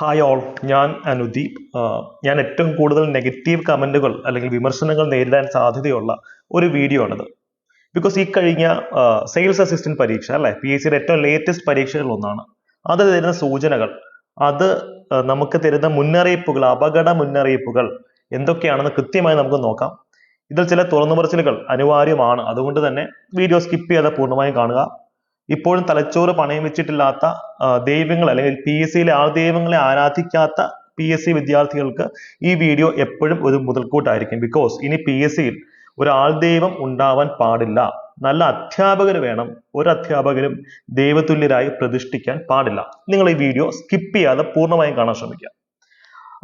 Hi all ഞാൻ അനുദീപ്. ഞാൻ ഏറ്റവും കൂടുതൽ നെഗറ്റീവ് കമന്റുകൾ അല്ലെങ്കിൽ വിമർശനങ്ങൾ നേരിടാൻ സാധ്യതയുള്ള ഒരു വീഡിയോ ആണിത്. ബിക്കോസ് ഈ കഴിഞ്ഞ സെയിൽസ് അസിസ്റ്റന്റ് പരീക്ഷ അല്ലെ പി എസ് സിയുടെ ഏറ്റവും ലേറ്റസ്റ്റ് പരീക്ഷകളിൽ ഒന്നാണ്. അത് തരുന്ന സൂചനകൾ അത് നമുക്ക് തരുന്ന മുന്നറിയിപ്പുകൾ അപകട മുന്നറിയിപ്പുകൾ എന്തൊക്കെയാണെന്ന് കൃത്യമായി നമുക്ക് നോക്കാം. ഇതിൽ ചില തുറന്നു പറച്ചിലുകൾ അനിവാര്യമാണ്. അതുകൊണ്ട് തന്നെ വീഡിയോ സ്കിപ്പ് ചെയ്യാതെ പൂർണമായും കാണുക. ഇപ്പോഴും തലച്ചോറ് പണയം വെച്ചിട്ടില്ലാത്ത ദൈവങ്ങൾ അല്ലെങ്കിൽ പി എസ് സിയിലെ ആൾ ദൈവങ്ങളെ ആരാധിക്കാത്ത പി എസ് സി വിദ്യാർത്ഥികൾക്ക് ഈ വീഡിയോ എപ്പോഴും ഒരു മുതൽക്കൂട്ടായിരിക്കും. ബിക്കോസ് ഇനി പി എസ് സിയിൽ ഒരു ആൾ ദൈവം ഉണ്ടാവാൻ പാടില്ല. നല്ല അധ്യാപകർ വേണം. ഒരു അധ്യാപകരും ദൈവതുല്യരായി പ്രതിഷ്ഠിക്കാൻ പാടില്ല. നിങ്ങൾ ഈ വീഡിയോ സ്കിപ്പ് ചെയ്യാതെ പൂർണമായും കാണാൻ ശ്രമിക്കുക.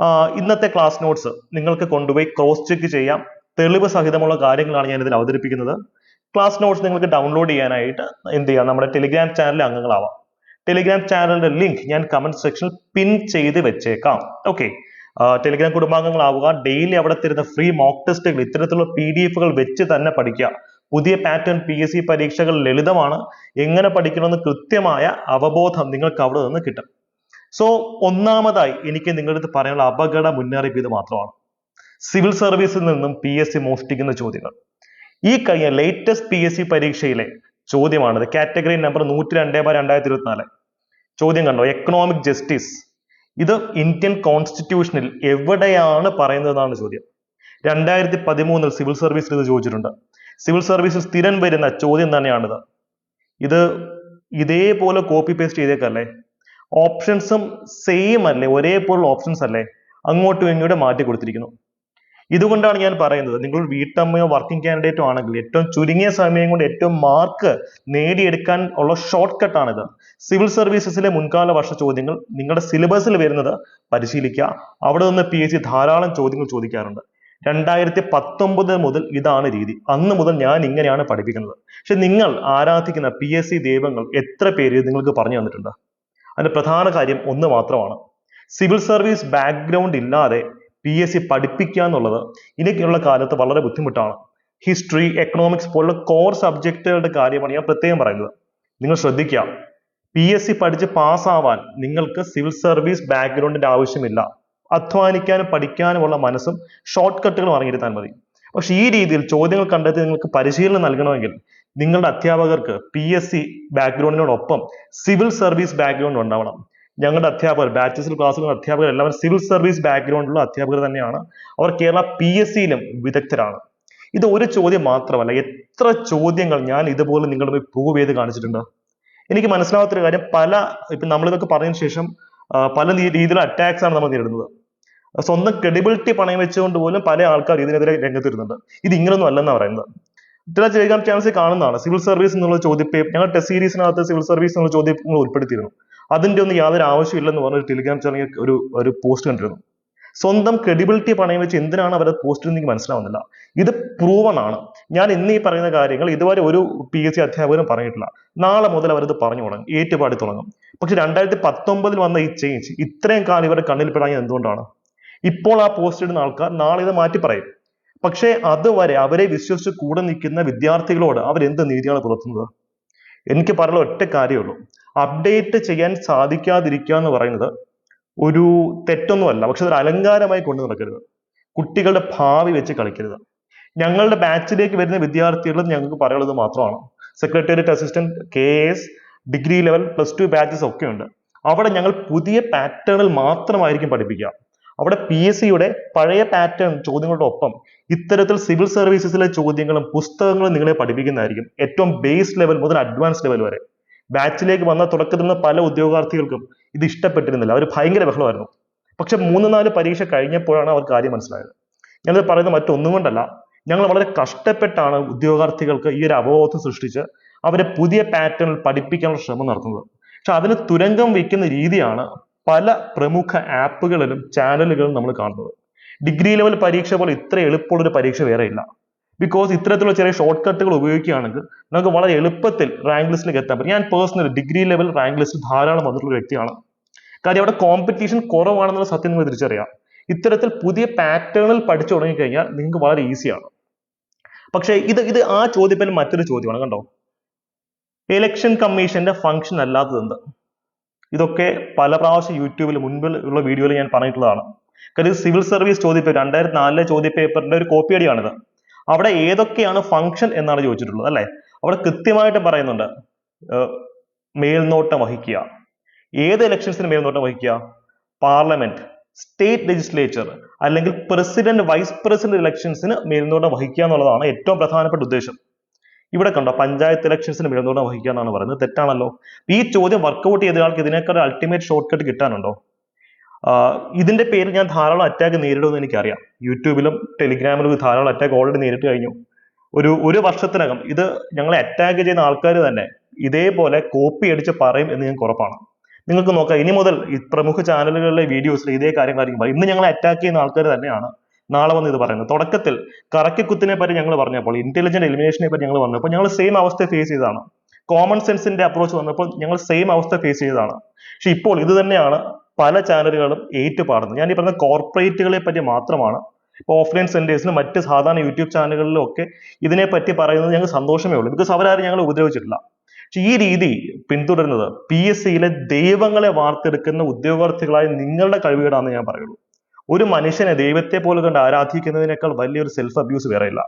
ആ, ഇന്നത്തെ ക്ലാസ് നോട്ട്സ് നിങ്ങൾക്ക് കൊണ്ടുപോയി ക്രോസ് ചെക്ക് ചെയ്യാം. തെളിവ് സഹിതമുള്ള കാര്യങ്ങളാണ് ഞാൻ ഇതിൽ അവതരിപ്പിക്കുന്നത്. ക്ലാസ് നോട്ട്സ് നിങ്ങൾക്ക് ഡൗൺലോഡ് ചെയ്യാനായിട്ട് എന്ത് ചെയ്യാം? നമ്മുടെ ടെലിഗ്രാം ചാനലിൽ അംഗങ്ങളാവാം. ടെലിഗ്രാം ചാനലിന്റെ ലിങ്ക് ഞാൻ കമന്റ് സെക്ഷനിൽ പിൻ ചെയ്ത് വെച്ചേക്കാം. ഓക്കെ ടെലിഗ്രാം കുടുംബാംഗങ്ങളാവുക ഡെയിലി അവിടെ തരുന്ന ഫ്രീ മോക്ക് ടെസ്റ്റുകൾ ഇത്തരത്തിലുള്ള പി ഡി എഫുകൾ വെച്ച് തന്നെ പഠിക്കുക. പുതിയ പാറ്റേൺ പി എസ് സി പരീക്ഷകൾ ലളിതമാണ്. എങ്ങനെ പഠിക്കണമെന്ന് കൃത്യമായ അവബോധം നിങ്ങൾക്ക് അവിടെ നിന്ന് കിട്ടും. സോ ഒന്നാമതായി എനിക്ക് നിങ്ങളുടെ അടുത്ത് പറയാനുള്ള അപകട മുന്നറിയിപ്പ് ഇത് മാത്രമാണ്. സിവിൽ സർവീസിൽ നിന്നും പി എസ് സി മോഷ്ടിക്കുന്ന ചോദ്യങ്ങൾ. ഈ കഴിഞ്ഞ ലേറ്റസ്റ്റ് പി എസ് സി പരീക്ഷയിലെ ചോദ്യമാണിത്. കാറ്റഗറി നമ്പർ നൂറ്റി രണ്ട് ബൈ രണ്ടായിരത്തി ഇരുപത്തിനാല് ചോദ്യം കണ്ടോ? എക്കണോമിക് ജസ്റ്റിസ് ഇത് ഇന്ത്യൻ കോൺസ്റ്റിറ്റ്യൂഷനിൽ എവിടെയാണ് പറയുന്നതെന്നാണ് ചോദ്യം. രണ്ടായിരത്തി പതിമൂന്നിൽ സിവിൽ സർവീസിൽ ഇത് ചോദിച്ചിട്ടുണ്ട്. സിവിൽ സർവീസിൽ സ്ഥിരം വരുന്ന ചോദ്യം തന്നെയാണിത്. ഇത് ഇതേപോലെ കോപ്പി പേസ്റ്റ് ചെയ്തേക്കല്ലേ? ഓപ്ഷൻസും സെയിം അല്ലേ? ഒരേപോലുള്ള ഓപ്ഷൻസ് അല്ലേ? അങ്ങോട്ടും ഇങ്ങോട്ടും മാറ്റി കൊടുത്തിരിക്കുന്നു. ഇതുകൊണ്ടാണ് ഞാൻ പറയുന്നത്. നിങ്ങൾ വീട്ടമ്മയോ വർക്കിംഗ് കാൻഡിഡേറ്റോ ആണെങ്കിൽ ഏറ്റവും ചുരുങ്ങിയ സമയം കൊണ്ട് ഏറ്റവും മാർക്ക് നേടിയെടുക്കാൻ ഉള്ള ഷോർട്ട് കട്ടാണിത് സിവിൽ സർവീസസിലെ മുൻകാല വർഷ ചോദ്യങ്ങൾ നിങ്ങളുടെ സിലബസിൽ വരുന്നത് പരിശീലിക്കുക. അവിടെ നിന്ന് പി ധാരാളം ചോദ്യങ്ങൾ ചോദിക്കാറുണ്ട്. രണ്ടായിരത്തി പത്തൊമ്പത് മുതൽ ഇതാണ് രീതി. അന്ന് മുതൽ ഞാൻ ഇങ്ങനെയാണ് പഠിപ്പിക്കുന്നത്. പക്ഷെ നിങ്ങൾ ആരാധിക്കുന്ന പി എസ് സി ദൈവങ്ങൾ എത്ര പേര് നിങ്ങൾക്ക് പറഞ്ഞു തന്നിട്ടുണ്ട്? അതിന്റെ പ്രധാന കാര്യം ഒന്ന് മാത്രമാണ്. സിവിൽ സർവീസ് ബാക്ക്ഗ്രൗണ്ട് ഇല്ലാതെ പി എസ് സി പഠിപ്പിക്കുക എന്നുള്ളത് ഇനിയൊക്കെയുള്ള കാലത്ത് വളരെ ബുദ്ധിമുട്ടാണ്. ഹിസ്റ്ററി എക്കണോമിക്സ് പോലുള്ള കോർ സബ്ജക്റ്റുകളുടെ കാര്യമാണ് ഞാൻ പ്രത്യേകം പറയുന്നത്. നിങ്ങൾ ശ്രദ്ധിക്കുക. പി എസ് സി പഠിച്ച് പാസ്സാവാൻ നിങ്ങൾക്ക് സിവിൽ സർവീസ് ബാക്ക്ഗ്രൗണ്ടിന്റെ ആവശ്യമില്ല. അധ്വാനിക്കാനും പഠിക്കാനുമുള്ള മനസ്സും ഷോർട്ട് കട്ടുകളും അറിഞ്ഞിരുന്നാൽ മതി. പക്ഷേ ഈ രീതിയിൽ ചോദ്യങ്ങൾ കണ്ടെത്തി നിങ്ങൾക്ക് പരിശീലനം നൽകണമെങ്കിൽ നിങ്ങളുടെ അധ്യാപകർക്ക് പി എസ് സി ബാക്ക്ഗ്രൗണ്ടിനോടൊപ്പം സിവിൽ സർവീസ് ബാക്ക്ഗ്രൗണ്ട് ഉണ്ടാവണം. ഞങ്ങളുടെ അധ്യാപകർ ബാച്ചസിൽ ക്ലാസ്സുകൾ അധ്യാപകർ എല്ലാവരും സിവിൽ സർവീസ് ബാക്ക്ഗ്രൗണ്ടുള്ള അധ്യാപകർ തന്നെയാണ്. അവർ കേരള പി എസ് സിയിലും വിദഗ്ധരാണ്. ഇത് ഒരു ചോദ്യം മാത്രമല്ല എത്ര ചോദ്യങ്ങൾ ഞാൻ ഇതുപോലെ നിങ്ങളുടെ പോയി പ്രൂവ് ചെയ്ത് കാണിച്ചിട്ടുണ്ട്? എനിക്ക് മനസ്സിലാവാത്തൊരു കാര്യം പല ഇപ്പൊ നമ്മളിതൊക്കെ പറഞ്ഞതിന് ശേഷം പല രീതിയിലുള്ള അറ്റാക്സ് ആണ് നമ്മൾ നേരിടുന്നത്. സ്വന്തം ക്രെഡിബിലിറ്റി പണയം വെച്ചുകൊണ്ട് പോലും പല ആൾക്കാർ ഇതിനെതിരെ രംഗത്ത് വരുന്നുണ്ട് ഇത് ഇങ്ങനൊന്നും അല്ലെന്നാണ് പറയുന്നത്. ചില ടെലിഗ്രാം ചാനൽസിൽ കാണുന്നതാണ്. സിവിൽ സർവീസ് എന്നുള്ള ചോദ്യപേപ്പർ ഞങ്ങൾ ടെസ്റ്റ് സീരീസിനകത്ത് സിവിൽ സർവീസ് എന്നുള്ള ചോദ്യങ്ങൾ ഉൾപ്പെടുത്തിയിരുന്നു. അതിന്റെ ഒന്നും യാതൊരു ആവശ്യമില്ലെന്ന് പറഞ്ഞ ഒരു ടെലിഗ്രാം ചാനലിൽ ഒരു ഒരു പോസ്റ്റ് കണ്ടിരുന്നു. സ്വന്തം ക്രെഡിബിലിറ്റി പണയം വെച്ച് എന്തിനാണ് അവരത് പോസ്റ്റ് എനിക്ക് മനസ്സിലാവുന്നില്ല. ഇത് പ്രൂവൺ ആണ്. ഞാൻ ഇന്ന് ഈ പറയുന്ന കാര്യങ്ങൾ ഇതുവരെ ഒരു പി എസ് സി അധ്യാപകരും പറഞ്ഞിട്ടില്ല. നാളെ മുതൽ അവരത് പറഞ്ഞു തുടങ്ങും. ഏറ്റുപാടി തുടങ്ങും. പക്ഷെ രണ്ടായിരത്തി പത്തൊമ്പതിൽ വന്ന ഈ ചേഞ്ച് ഇത്രയും കാലം ഇവരുടെ കണ്ണിൽ പെടാൻ എന്തുകൊണ്ടാണ്? ഇപ്പോൾ ആ പോസ്റ്റ് ഇടുന്ന ആൾക്കാർ നാളെ ഇത് മാറ്റി പറയും. പക്ഷേ അതുവരെ അവരെ വിശ്വസിച്ച് കൂടെ നിൽക്കുന്ന വിദ്യാർത്ഥികളോട് അവരെന്ത് നീതിയാണ് പുലർത്തുന്നത്? എനിക്ക് പറയാനുള്ള ഒറ്റ കാര്യമുള്ളൂ അപ്ഡേറ്റ് ചെയ്യാൻ സാധിക്കാതിരിക്കുക എന്ന് പറയുന്നത് ഒരു തെറ്റൊന്നുമല്ല. പക്ഷെ അതൊരു അലങ്കാരമായി കൊണ്ടു നടക്കരുത്. കുട്ടികളുടെ ഭാവി വെച്ച് കളിക്കരുത്. ഞങ്ങളുടെ ബാച്ചിലേക്ക് വരുന്ന വിദ്യാർത്ഥികൾ ഞങ്ങൾക്ക് പറയാനുള്ളത് മാത്രമാണ്. Secretariat assistant K S degree level plus two batches ഒക്കെ ഉണ്ട്. അവിടെ ഞങ്ങൾ പുതിയ പാറ്റേണിൽ മാത്രമായിരിക്കും പഠിപ്പിക്കുക. അവിടെ പി എസ് സിയുടെ പഴയ പാറ്റേൺ ചോദ്യങ്ങളുടെ ഒപ്പം ഇത്തരത്തിൽ സിവിൽ സർവീസസിലെ ചോദ്യങ്ങളും പുസ്തകങ്ങളും നിങ്ങളെ പഠിപ്പിക്കുന്നതായിരിക്കും ഏറ്റവും ബേസ് ലെവൽ മുതൽ അഡ്വാൻസ് ലെവൽ വരെ. ബാച്ചിലേക്ക് വന്ന തുടക്കത്തിൽ നിന്ന് പല ഉദ്യോഗാർത്ഥികൾക്കും ഇത് ഇഷ്ടപ്പെട്ടിരുന്നില്ല. അവർ ഭയങ്കര ബഹളമായിരുന്നു. പക്ഷെ മൂന്ന് നാല് പരീക്ഷ കഴിഞ്ഞപ്പോഴാണ് അവർക്ക് കാര്യം മനസ്സിലായത്. ഞാനത് പറയുന്നത് മറ്റൊന്നും കൊണ്ടല്ല. ഞങ്ങൾ വളരെ കഷ്ടപ്പെട്ടാണ് ഉദ്യോഗാർത്ഥികൾക്ക് ഈ ഒരു അവബോധം സൃഷ്ടിച്ച് അവരെ പുതിയ പാറ്റേണിൽ പഠിപ്പിക്കാനുള്ള ശ്രമം നടത്തുന്നത്. പക്ഷെ അതിന് തുരങ്കം വയ്ക്കുന്ന രീതിയാണ് പല പ്രമുഖ ആപ്പുകളിലും ചാനലുകളിലും നമ്മൾ കാണുന്നത്. ഡിഗ്രി ലെവൽ പരീക്ഷ പോലെ ഇത്ര എളുപ്പമുള്ള ഒരു പരീക്ഷ വേറെ ഇല്ല. ബിക്കോസ് ഇത്തരത്തിലുള്ള ചെറിയ ഷോർട്ട് കട്ടുകൾ ഉപയോഗിക്കുകയാണെങ്കിൽ നമുക്ക് വളരെ എളുപ്പത്തിൽ റാങ്ക് ലിസ്റ്റിലേക്ക് എത്താൻ പറ്റും. ഞാൻ പേഴ്സണലി ഡിഗ്രി ലെവൽ റാങ്ക് ലിസ്റ്റിൽ ധാരാളം വന്നിട്ടുള്ള വ്യക്തിയാണ്. കാര്യം അവിടെ കോമ്പറ്റീഷൻ കുറവാണെന്നുള്ള സത്യം നിങ്ങൾ തിരിച്ചറിയാം. ഇത്തരത്തിൽ പുതിയ പാറ്റേണിൽ പഠിച്ചു തുടങ്ങിക്കഴിഞ്ഞാൽ നിങ്ങൾക്ക് വളരെ ഈസിയാണ് പക്ഷേ ഇത് ഇത് ആ ചോദ്യത്തിന് മറ്റൊരു ചോദ്യമാണ് കണ്ടോ? ഇലക്ഷൻ കമ്മീഷന്റെ ഫംഗ്ഷൻ അല്ലാത്തത് എന്ത് ഇതൊക്കെ പല പ്രാവശ്യം യൂട്യൂബിൽ മുൻപിൽ ഉള്ള വീഡിയോയിൽ ഞാൻ പറഞ്ഞിട്ടുള്ളതാണ്. കാര്യം സിവിൽ സർവീസ് ചോദ്യപേപ്പർ രണ്ടായിരത്തി നാലിലെ ചോദ്യപേപ്പറിന്റെ ഒരു കോപ്പി അടിയാണിത് അവിടെ ഏതൊക്കെയാണ് ഫംഗ്ഷൻ എന്നാണ് ചോദിച്ചിട്ടുള്ളത് അല്ലേ? അവിടെ കൃത്യമായിട്ട് പറയുന്നുണ്ട് മേൽനോട്ടം വഹിക്കുക. ഏത് ഇലക്ഷൻസിന് മേൽനോട്ടം വഹിക്കുക? പാർലമെന്റ് സ്റ്റേറ്റ് ലെജിസ്ലേച്ചർ അല്ലെങ്കിൽ പ്രസിഡന്റ് വൈസ് പ്രസിഡന്റ് ഇലക്ഷൻസിന് മേൽനോട്ടം വഹിക്കുക എന്നുള്ളതാണ് ഏറ്റവും പ്രധാനപ്പെട്ട ഉദ്ദേശം. ഇവിടെ കണ്ടോ പഞ്ചായത്ത് ഇലക്ഷൻസിന് മേൽനോട്ടം വഹിക്കുക എന്നാണ് പറയുന്നത്. തെറ്റാണല്ലോ. ഈ ചോദ്യം വർക്കൗട്ട് ചെയ്ത ആൾക്ക് ഇതിനേക്കാൾ അൾട്ടിമേറ്റ് ഷോർട്ട് കട്ട് കിട്ടാനുണ്ടോ? ഇതിന്റെ പേരിൽ ഞാൻ ധാരാളം അറ്റാക്ക് നേരിടുമെന്ന് എനിക്കറിയാം. യൂട്യൂബിലും ടെലിഗ്രാമിലും ധാരാളം അറ്റാക്ക് ഓൾറെഡി നേരിട്ട് കഴിഞ്ഞു. ഒരു ഒരു വർഷത്തിനകം ഇത് ഞങ്ങളെ അറ്റാക്ക് ചെയ്യുന്ന ആൾക്കാർ തന്നെ ഇതേപോലെ കോപ്പി അടിച്ച് പറയും എന്ന് ഞങ്ങൾക്ക് ഉറപ്പാണ്. നിങ്ങൾക്ക് നോക്കാം ഇനി മുതൽ ഈ പ്രമുഖ ചാനലുകളിലെ വീഡിയോസിൽ ഇതേ കാര്യങ്ങളായിരിക്കും പറയും ഇന്ന് ഞങ്ങളെ അറ്റാക്ക് ചെയ്യുന്ന ആൾക്കാർ തന്നെയാണ് നാളെ വന്ന് ഇത് പറയുന്നത്. തുടക്കത്തിൽ കറക്കിക്കുത്തിനെ പറ്റി ഞങ്ങൾ പറഞ്ഞപ്പോൾ ഇന്റലിജന്റ് എലിമിനേഷനെ പറ്റി ഞങ്ങൾ പറഞ്ഞപ്പോൾ ഞങ്ങൾ സെയിം അവസ്ഥ ഫേസ് ചെയ്തതാണ്. കോമൺ സെൻസിന്റെ അപ്രോച്ച് വന്നപ്പോൾ ഞങ്ങൾ സെയിം അവസ്ഥ ഫേസ് ചെയ്തതാണ്. പക്ഷെ ഇപ്പോൾ ഇത് തന്നെയാണ് പല ചാനലുകളും ഏറ്റുപാടുന്നത് ഞാൻ ഈ പറഞ്ഞ കോർപ്പറേറ്റുകളെ പറ്റി മാത്രമാണ്. ഇപ്പോൾ ഓഫ്ലൈൻ സെന്റേഴ്സിലും മറ്റ് സാധാരണ യൂട്യൂബ് ചാനലുകളിലും ഒക്കെ ഇതിനെ പറ്റി പറയുന്നത് ഞങ്ങൾക്ക് സന്തോഷമേ ഉള്ളൂ. ബിക്കോസ് അവരാരും ഞങ്ങൾ ഉപദ്രവിച്ചിട്ടില്ല. പക്ഷെ ഈ രീതി പിന്തുടരുന്നത് പി എസ് സിയിലെ ദൈവങ്ങളെ വാർത്തെടുക്കുന്ന ഉദ്യോഗാർത്ഥികളായ നിങ്ങളുടെ കഴിവുകേടാണെന്ന് ഞാൻ പറയുള്ളൂ. ഒരു മനുഷ്യനെ ദൈവത്തെ പോലെ കണ്ട് ആരാധിക്കുന്നതിനേക്കാൾ വലിയൊരു സെൽഫ് അബ്യൂസ് വേറെയില്ല